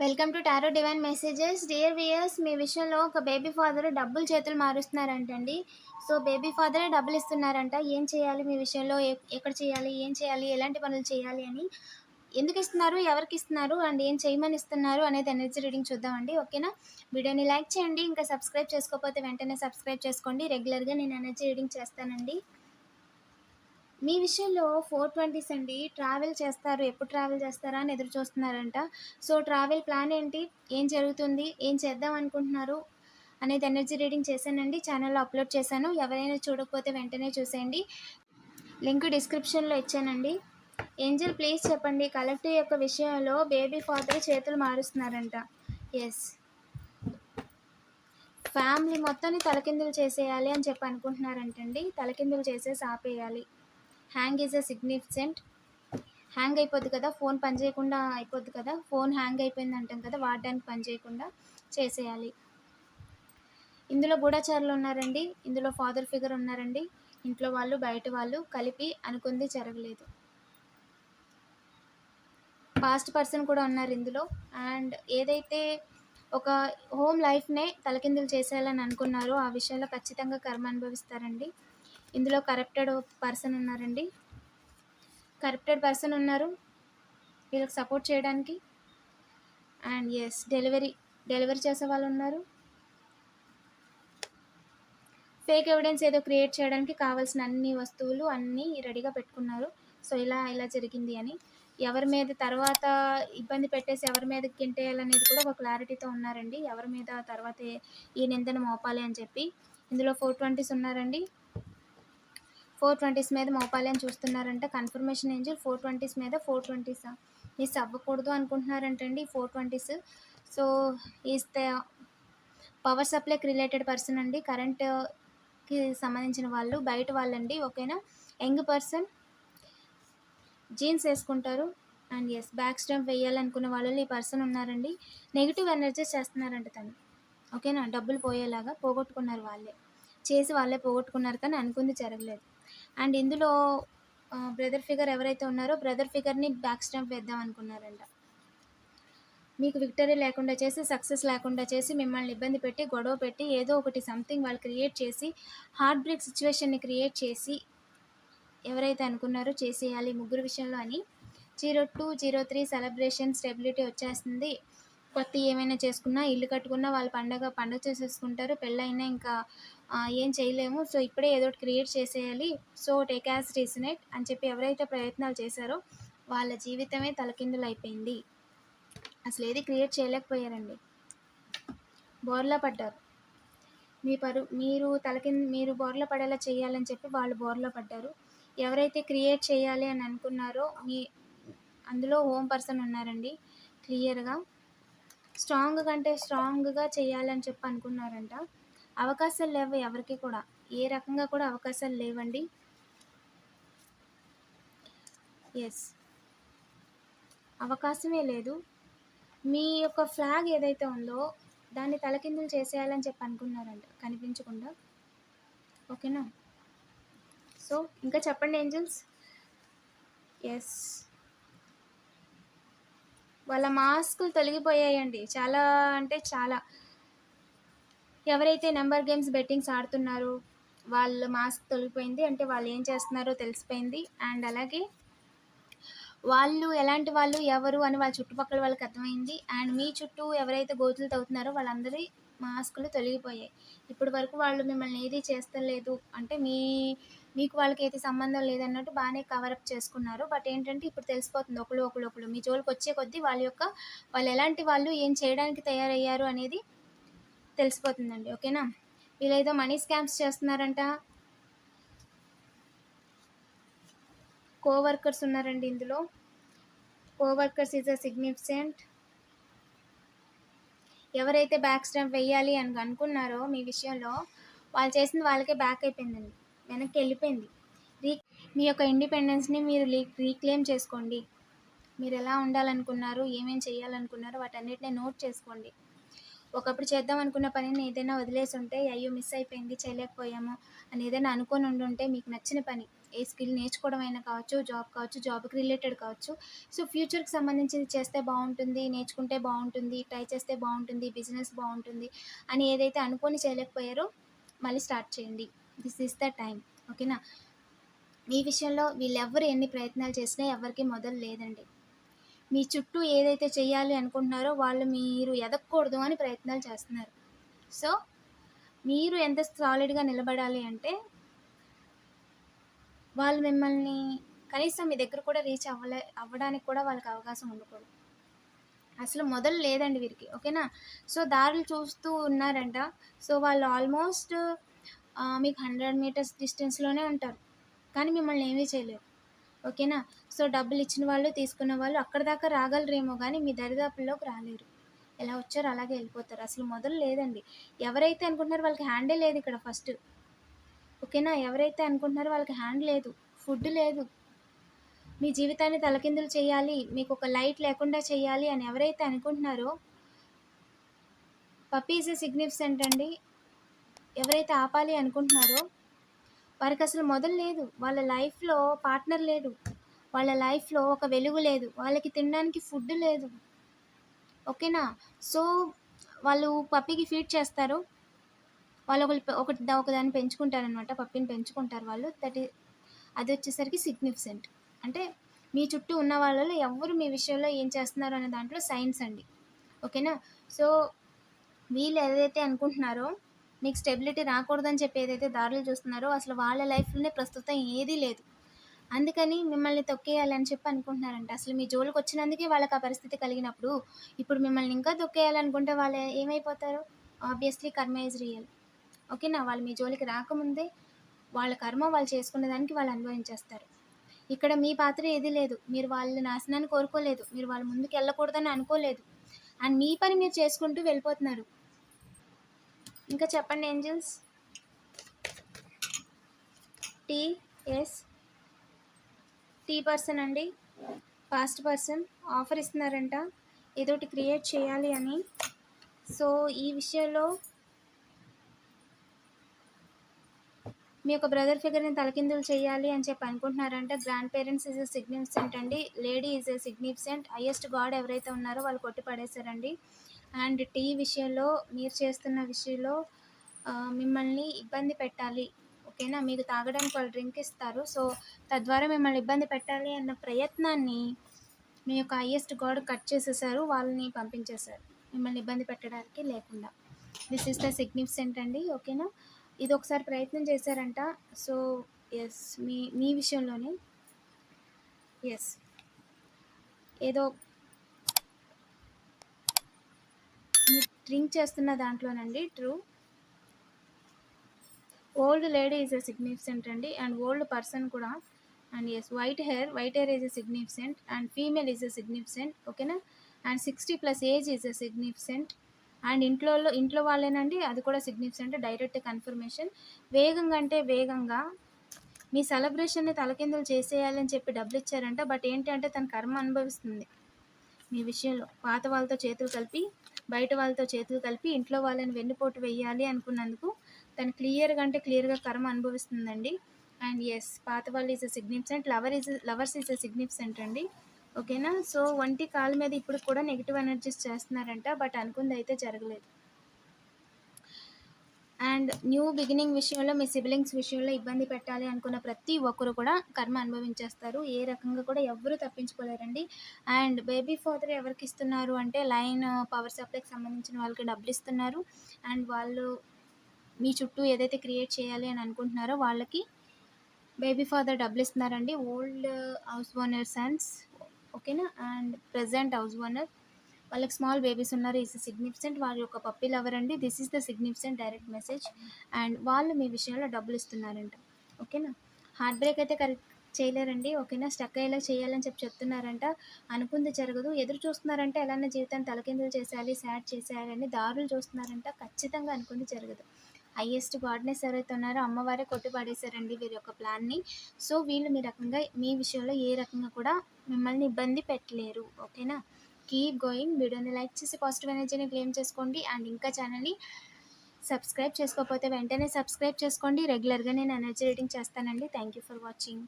Welcome to tarot divine messages. Dear viewers మీ విషయంలో ఒక baby father డబ్బులు చేతులు మారుస్తున్నారంటండి. సో బేబీ ఫాదరే డబ్బులు ఇస్తున్నారంట. ఏం చేయాలి మీ విషయంలో? ఎ- ఎక్కడ చేయాలి? ఏం చేయాలి? ఎలాంటి పనులు చేయాలి అని. ఎందుకు ఇస్తున్నారు? ఎవరికి ఇస్తున్నారు? అండ్ ఏం చేయమని ఇస్తున్నారు? అనేది ఎనర్జీ రీడింగ్ చూద్దామండి. ఓకేనా? వీడియోని లైక్ చేయండి. ఇంకా సబ్స్క్రైబ్ చేసుకోకపోతే వెంటనే సబ్స్క్రైబ్ చేసుకోండి. రెగ్యులర్గా నేను ఎనర్జీ రీడింగ్ చేస్తానండి. మీ విషయంలో ఫోర్ ట్వంటీస్ అండి ట్రావెల్ చేస్తారు ఎప్పుడు ట్రావెల్ చేస్తారా అని ఎదురు చూస్తున్నారంట. సో ట్రావెల్ ప్లాన్ ఏంటి? ఏం జరుగుతుంది? ఏం చేద్దాం అనుకుంటున్నారు? అనేది ఎనర్జీ రీడింగ్ చేశానండి. ఛానల్లో అప్లోడ్ చేశాను. ఎవరైనా చూడకపోతే వెంటనే చూసేయండి. లింక్ డిస్క్రిప్షన్లో ఇచ్చానండి. ఏంజల్ ప్లీజ్ చెప్పండి. కలెక్టివ్ యొక్క విషయంలో బేబీ ఫాదర్ చేతులు మారుస్తున్నారంట. ఎస్ ఫ్యామిలీ మొత్తాన్ని తలకిందులు చేసేయాలి అని చెప్పి అనుకుంటున్నారంటండి. తలకిందులు చేసేసి ఆపేయాలి. Hang is a significant. Hang అయిపోద్ది కదా ఫోన్ పని చేయకుండా అయిపోద్ది కదా ఫోన్ హ్యాంగ్ అయిపోయింది అంటాం కదా వాడడానికి పని చేయకుండా చేసేయాలి. ఇందులో గూఢచారులు ఉన్నారండి ఇందులో ఫాదర్ ఫిగర్ ఉన్నారండి ఇంట్లో వాళ్ళు బయట వాళ్ళు కలిపి అనుకుంది జరగలేదు. పాస్ట్ పర్సన్ కూడా ఉన్నారు ఇందులో అండ్ ఏదైతే ఒక హోమ్ లైఫ్నే తలకిందులు చేసేయాలని అనుకున్నారో ఆ విషయంలో ఖచ్చితంగా కర్మ అనుభవిస్తారండి. ఇందులో కరప్టెడ్ పర్సన్ ఉన్నారండి. కరప్టెడ్ పర్సన్ ఉన్నారు. వీళ్ళకి సపోర్ట్ చేయడానికి. అండ్ ఎస్ డెలివరీ డెలివరీ చేసే వాళ్ళు ఉన్నారు. ఫేక్ ఎవిడెన్స్ ఏదో క్రియేట్ చేయడానికి కావాల్సిన అన్ని వస్తువులు అన్నీ రెడీగా పెట్టుకున్నారు. సో ఇలా ఇలా జరిగింది అని. ఎవరి మీద తర్వాత ఇబ్బంది పెట్టేసి ఎవరి మీద గింటేయాలనేది కూడా ఒక క్లారిటీతో ఉన్నారండి. ఎవరి మీద తర్వాత ఈ నిందన మోపాలి అని చెప్పి. ఇందులో ఫోర్ ట్వంటీస్ ఉన్నారండి. ఫోర్ ట్వంటీస్ మీద మోపాలి అని చూస్తున్నారంటే. కన్ఫర్మేషన్ ఏంజిల్ ఫోర్ ట్వంటీస్ మీద ఫోర్ ట్వంటీసా? మిస్ అవ్వకూడదు అనుకుంటున్నారంటండి four twenties. So is the power సప్లైకి related person అండి. కరెంట్కి సంబంధించిన వాళ్ళు బయట వాళ్ళండి. ఓకేనా? యంగ్ పర్సన్ జీన్స్ వేసుకుంటారు. అండ్ ఎస్ బ్యాక్ స్టంప్ వేయాలనుకున్న వాళ్ళలో ఈ పర్సన్ ఉన్నారండి. నెగిటివ్ ఎనర్జీస్ చేస్తున్నారంట తను. ఓకేనా? డబ్బులు పోయేలాగా పోగొట్టుకున్నారు వాళ్ళే. చేసి వాళ్ళే పోగొట్టుకున్నారు కానీ అనుకుంది జరగలేదు. అండ్ ఇందులో బ్రదర్ ఫిగర్ ఎవరైతే ఉన్నారో బ్రదర్ ఫిగర్ని బ్యాక్ స్టాంప్ వేద్దాం అనుకున్నారంట. మీకు విక్టరీ లేకుండా చేసి సక్సెస్ లేకుండా చేసి మిమ్మల్ని ఇబ్బంది పెట్టి గొడవ పెట్టి ఏదో ఒకటి సంథింగ్ వాళ్ళు క్రియేట్ చేసి హార్ట్ బ్రేక్ సిచ్యువేషన్ని క్రియేట్ చేసి ఎవరైతే అనుకున్నారో చేసేయాలి ముగ్గురు విషయంలో అని. Zero two zero three celebration stability వచ్చేస్తుంది. కొత్త ఏమైనా చేసుకున్నా ఇల్లు కట్టుకున్నా వాళ్ళు పండగ పండగ చేసేసుకుంటారు. పెళ్ళైనా ఇంకా ఏం చేయలేము. సో ఇప్పుడే ఏదో ఒకటి క్రియేట్ చేసేయాలి. సో టేక్ యాజ్ రీసనెట్ అని చెప్పి ఎవరైతే ప్రయత్నాలు చేశారో వాళ్ళ జీవితమే తలకిందులు అయిపోయింది అసలు ఏది క్రియేట్ చేయలేకపోయారండి. బోర్లా పడ్డారు. మీ పరు మీరు తలకింద మీరు బోర్ల పడేలా చేయాలని చెప్పి వాళ్ళు బోర్ల పడ్డారు. ఎవరైతే క్రియేట్ చేయాలి అని అనుకున్నారో మీ అందులో హోమ్ పర్సన్ ఉన్నారండి. క్లియర్గా. స్ట్రాంగ్ కంటే స్ట్రాంగ్గా చేయాలని చెప్పి అనుకున్నారంట. అవకాశాలు లేవు ఎవరికి కూడా. ఏ రకంగా కూడా అవకాశాలు లేవండి. ఎస్ అవకాశమే లేదు. మీ యొక్క ఫ్లాగ్ ఏదైతే ఉందో దాన్ని తలకిందులు చేసేయాలని చెప్పి అనుకున్నారంట. కనిపించకుండా. ఓకేనా సో ఇంకా చెప్పండి ఏంజల్స్ ఎస్ వాళ్ళ మాస్కులు తొలగిపోయాయండి. చాలా అంటే చాలా. ఎవరైతే నెంబర్ గేమ్స్ బెట్టింగ్స్ ఆడుతున్నారో వాళ్ళ మాస్క్ తొలగిపోయింది. అంటే వాళ్ళు ఏం చేస్తున్నారో తెలిసిపోయింది. అండ్ అలాగే వాళ్ళు ఎలాంటి వాళ్ళు ఎవరు అని వాళ్ళ చుట్టుపక్కల వాళ్ళకి అర్థమైంది. అండ్ మీ చుట్టూ ఎవరైతే గోతులు తవ్వుతున్నారో వాళ్ళందరి మాస్కులు తొలగిపోయాయి. ఇప్పటి వరకు వాళ్ళు మిమ్మల్ని ఏది చేస్తలేదు. అంటే మీ మీకు వాళ్ళకి అయితే సంబంధం లేదన్నట్టు బాగానే కవరప్ చేసుకున్నారు. బట్ ఏంటంటే ఇప్పుడు తెలిసిపోతుంది ఒకళ్ళు ఒకళ్ళు ఒకళ్ళు. మీ జోలికి వచ్చే కొద్దీ వాళ్ళ యొక్క వాళ్ళు ఎలాంటి వాళ్ళు ఏం చేయడానికి తయారయ్యారు అనేది తెలిసిపోతుందండి. ఓకేనా వీళ్ళేదో మనీ స్కామ్స్ చేస్తున్నారంట. కోవర్కర్స్ ఉన్నారండి ఇందులో. కోవర్కర్స్ ఈజ్ అ సిగ్నిఫికెంట్ ఎవరైతే బ్యాక్ స్టాంప్ వేయాలి అని అనుకున్నారో మీ విషయంలో వాళ్ళు చేసింది వాళ్ళకే బ్యాక్ అయిపోయిందండి. వెనక్కి వెళ్ళిపోయింది రీ మీ యొక్క ఇండిపెండెన్స్ని మీరు రీక్లెయిమ్ చేసుకోండి. మీరు ఎలా ఉండాలనుకున్నారు ఏమేమి చేయాలనుకున్నారో వాటన్నిటిని నోట్ చేసుకోండి. ఒకప్పుడు చేద్దాం అనుకున్న పనిని ఏదైనా వదిలేసి ఉంటే అయ్యో మిస్ అయిపోయింది చేయలేకపోయాము అని ఏదైనా అనుకొని ఉండుంటే మీకు నచ్చిన పని. ఏ స్కిల్ నేర్చుకోవడం అయినా కావచ్చు జాబ్ కావచ్చు జాబ్కి రిలేటెడ్ కావచ్చు. సో ఫ్యూచర్కి సంబంధించింది చేస్తే బాగుంటుంది నేర్చుకుంటే బాగుంటుంది ట్రై చేస్తే బాగుంటుంది బిజినెస్ బాగుంటుంది అని ఏదైతే అనుకొని చేయలేకపోయారో మళ్ళీ స్టార్ట్ చేయండి. దిస్ ఈస్ ద టైం ఓకేనా? ఈ విషయంలో వీళ్ళెవ్వరు ఎన్ని ప్రయత్నాలు చేసినా ఎవరికి మొదలు లేదండి. మీ చుట్టూ ఏదైతే చేయాలి అనుకుంటున్నారో వాళ్ళు మీరు ఎదగకూడదు అని ప్రయత్నాలు చేస్తున్నారు. సో మీరు ఎంత సాలిడ్గా నిలబడాలి అంటే వాళ్ళు మిమ్మల్ని కనీసం మీ దగ్గర కూడా రీచ్ అవ్వలే అవ్వడానికి కూడా వాళ్ళకి అవకాశం ఉండకూడదు. అసలు మొదలు లేదండి వీరికి. ఓకేనా? సో దారులు చూస్తూ ఉన్నారంట. సో వాళ్ళు ఆల్మోస్ట్ మీకు హండ్రెడ్ మీటర్స్ డిస్టెన్స్లోనే ఉంటారు. కానీ మిమ్మల్ని ఏమీ చేయలేరు. ఓకేనా? సో డబ్బులు ఇచ్చిన వాళ్ళు తీసుకున్న వాళ్ళు అక్కడ దాకా రాగలరేమో కానీ మీ దరిదాపుల్లోకి రాలేరు. ఎలా వచ్చారో అలాగే వెళ్ళిపోతారు. అసలు మొదలు లేదండి. ఎవరైతే అనుకుంటున్నారో వాళ్ళకి హ్యాండే లేదు ఇక్కడ ఫస్ట్. ఓకేనా? ఎవరైతే అనుకుంటున్నారో వాళ్ళకి హ్యాండ్ లేదు ఫుడ్ లేదు మీ జీవితాన్ని తలకిందులు చేయాలి మీకు ఒక లైట్ లేకుండా చేయాలి అని ఎవరైతే అనుకుంటున్నారో పపీజ్ సిగ్నిఫిసెంట్ అండి. ఎవరైతే ఆపాలి అనుకుంటున్నారో వారికి అసలు మొదలు లేదు. వాళ్ళ లైఫ్లో పార్ట్నర్ లేడు వాళ్ళ లైఫ్లో ఒక వెలుగు లేదు. వాళ్ళకి తినడానికి ఫుడ్ లేదు. ఓకేనా సో వాళ్ళు పప్పికి ఫీడ్ చేస్తారు. వాళ్ళు ఒకటి ఒకటి ఒకదాన్ని పెంచుకుంటారనమాట పప్పిని పెంచుకుంటారు వాళ్ళు. దట్ అది వచ్చేసరికి సిగ్నిఫికెంట్ అంటే మీ చుట్టూ ఉన్న వాళ్ళలో ఎవరు మీ విషయంలో ఏం చేస్తున్నారు అనే దాంట్లో సైన్స్ అండి. ఓకేనా సో వీళ్ళు ఏదైతే అనుకుంటున్నారో మీకు స్టెబిలిటీ రాకూడదని చెప్పి ఏదైతే దారులు చూస్తున్నారో అసలు వాళ్ళ లైఫ్లోనే ప్రస్తుతం ఏదీ లేదు. అందుకని మిమ్మల్ని తొక్కేయాలని చెప్పి అనుకుంటున్నారంట. అసలు మీ జోలికి వచ్చినందుకే వాళ్ళకి ఆ పరిస్థితి కలిగినప్పుడు ఇప్పుడు మిమ్మల్ని ఇంకా తొక్కేయాలనుకుంటే వాళ్ళు ఏమైపోతారు? ఆబ్వియస్లీ కర్మ ఈజ్ రియల్ ఓకేనా? వాళ్ళు మీ జోలికి రాకముందే వాళ్ళ కర్మ వాళ్ళు చేసుకునే దానికి వాళ్ళు అనుభవించేస్తారు. ఇక్కడ మీ పాత్ర ఏది లేదు. మీరు వాళ్ళ నాశనాన్ని కోరుకోలేదు. మీరు వాళ్ళ ముందుకు వెళ్ళకూడదని అనుకోలేదు. అండ్ మీ పని మీరు చేసుకుంటూ వెళ్ళిపోతున్నారు. ఇంకా చెప్పండి angels? T S T person అండి. ఫాస్ట్ పర్సన్ ఆఫర్ ఇస్తున్నారంట. ఏదోటి క్రియేట్ చేయాలి అని. సో ఈ విషయంలో మీ యొక్క బ్రదర్ ఫిగర్ని తలకిందులు చేయాలి అని చెప్పి అనుకుంటున్నారంటే. Grand parents is a significant అండి. Lady is a significant highest god ఎవరైతే ఉన్నారో వాళ్ళు కొట్టి పడేశారండి. అండ్ టీ విషయంలో మీరు చేస్తున్న విషయంలో మిమ్మల్ని ఇబ్బంది పెట్టాలి. ఓకేనా? మీకు తాగడానికి వాళ్ళు డ్రింక్ ఇస్తారు. సో తద్వారా మిమ్మల్ని ఇబ్బంది పెట్టాలి అన్న ప్రయత్నాన్ని మీ యొక్క హైయెస్ట్ గాడ్ కట్ చేసేసారు వాళ్ళని పంపించేశారు. మిమ్మల్ని ఇబ్బంది పెట్టడానికి లేకుండా. దిస్ ఇస్ ద సిగ్నిఫికెంట్ అండి. ఓకేనా? ఇది ఒకసారి ప్రయత్నం చేశారంట. సో ఎస్ మీ మీ విషయంలోనే. ఎస్ ఏదో డ్రింక్ చేస్తున్న దాంట్లోనండి true. Old lady is a significant అండి అండ్ ఓల్డ్ పర్సన్ కూడా. And as white hair white hair is a significant and female is a significant ఓకేనా? And sixty plus age is a significant. And ఇంట్లో ఇంట్లో వాళ్ళేనండి అది కూడా significant direct confirmation. వేగంగా అంటే వేగంగా మీ సెలబ్రేషన్ని తలకిందులు చేసేయాలని చెప్పి డబ్బులు ఇచ్చారంట బట్ ఏంటి అంటే తన కర్మ అనుభవిస్తుంది. మీ విషయంలో పాత వాళ్ళతో చేతులు కలిపి బయట వాళ్ళతో చేతులు కలిపి ఇంట్లో వాళ్ళని వెన్నుపోటు వెయ్యాలి అనుకున్నందుకు తను క్లియర్గా అంటే క్లియర్గా కర్మ అనుభవిస్తుందండి. అండ్ ఎస్ పాత వాళ్ళు is a significant lover is lovers is a significant అండి. ఓకేనా సో వంటి కాలు మీద ఇప్పుడు కూడా నెగిటివ్ ఎనర్జీస్ చేస్తున్నారంట బట్ అనుకుంది అయితే జరగలేదు. అండ్ న్యూ బిగినింగ్ విషయంలో మీ సిబ్లింగ్స్ విషయంలో ఇబ్బంది పెట్టాలి అనుకున్న ప్రతి ఒక్కరు కూడా కర్మ అనుభవించేస్తారు. ఏ రకంగా కూడా ఎవరు తప్పించుకోలేరండి. అండ్ బేబీ ఫాదర్ ఎవరికి ఇస్తున్నారు అంటే లైన్ పవర్ సప్లైకి సంబంధించిన వాళ్ళకి డబ్బులు ఇస్తున్నారు. అండ్ వాళ్ళు మీ చుట్టూ ఏదైతే క్రియేట్ చేయాలి అని అనుకుంటున్నారో వాళ్ళకి బేబీ ఫాదర్ డబ్బులు ఇస్తున్నారండి. ఓల్డ్ హౌస్ ఓనర్ సన్స్ ఓకేనా? అండ్ ప్రజెంట్ హౌస్ ఓనర్ వాళ్ళకి స్మాల్ బేబీస్ ఉన్నారు. ఈస్ సిగ్నిఫికెంట్ వాళ్ళ యొక్క పప్పీ లవర్ అండి. This is the significant direct message and వాళ్ళు మీ విషయంలో డబ్బులు ఇస్తున్నారంట. ఓకేనా హార్ట్ బ్రేక్ అయితే కరెక్ట్ చేయలేరండి. ఓకేనా స్టక్ అయ్యేలా చేయాలని చెప్పి చెప్తున్నారంట. అనుకుంది జరగదు. ఎదురు చూస్తున్నారంటే ఎలాన్న జీవితాన్ని తలకిందులు చేసేయాలి సాడ్ చేసేయాలని దారులు చూస్తున్నారంట. ఖచ్చితంగా అనుకుంది జరగదు. హయ్యెస్ట్ గాడ్నెస్ ఎవరైతే ఉన్నారో అమ్మవారే కొట్టి పడేశారండి వీరి యొక్క ప్లాన్ని సో వీళ్ళు మీ రకంగా మీ విషయంలో ఏ రకంగా కూడా మిమ్మల్ని ఇబ్బంది పెట్టలేరు. ఓకేనా కీప్ గోయింగ్ వీడియోని లైక్ చేసి పాజిటివ్ ఎనర్జీని క్లెయిమ్ చేసుకోండి. అండ్ ఇంకా ఛానల్ని సబ్స్క్రైబ్ చేసుకోకపోతే వెంటనే సబ్స్క్రైబ్ చేసుకోండి. రెగ్యులర్గా నేను ఎనర్జీ రేటింగ్ చేస్తానండి. Thank you for watching